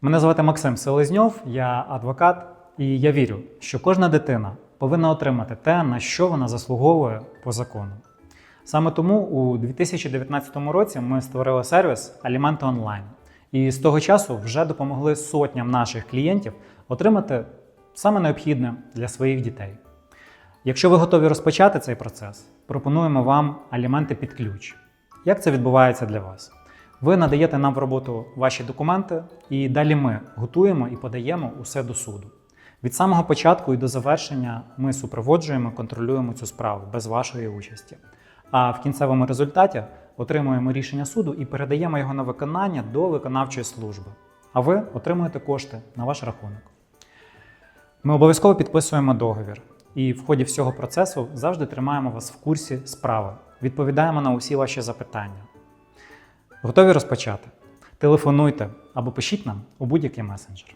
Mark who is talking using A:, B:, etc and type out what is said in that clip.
A: Мене звати Максим Селезньов, я адвокат, і я вірю, що кожна дитина повинна отримати те, на що вона заслуговує по закону. Саме тому у 2019 році ми створили сервіс Аліменти онлайн. І з того часу вже допомогли сотням наших клієнтів отримати саме необхідне для своїх дітей. Якщо ви готові розпочати цей процес, пропонуємо вам аліменти під ключ. Як це відбувається для вас? Ви надаєте нам в роботу ваші документи, і далі ми готуємо і подаємо усе до суду. Від самого початку і до завершення ми супроводжуємо, контролюємо цю справу без вашої участі. А в кінцевому результаті отримуємо рішення суду і передаємо його на виконання до виконавчої служби. А ви отримуєте кошти на ваш рахунок. Ми обов'язково підписуємо договір і в ході всього процесу завжди тримаємо вас в курсі справи, відповідаємо на усі ваші запитання. Готові розпочати? Телефонуйте або пишіть нам у будь-який месенджер.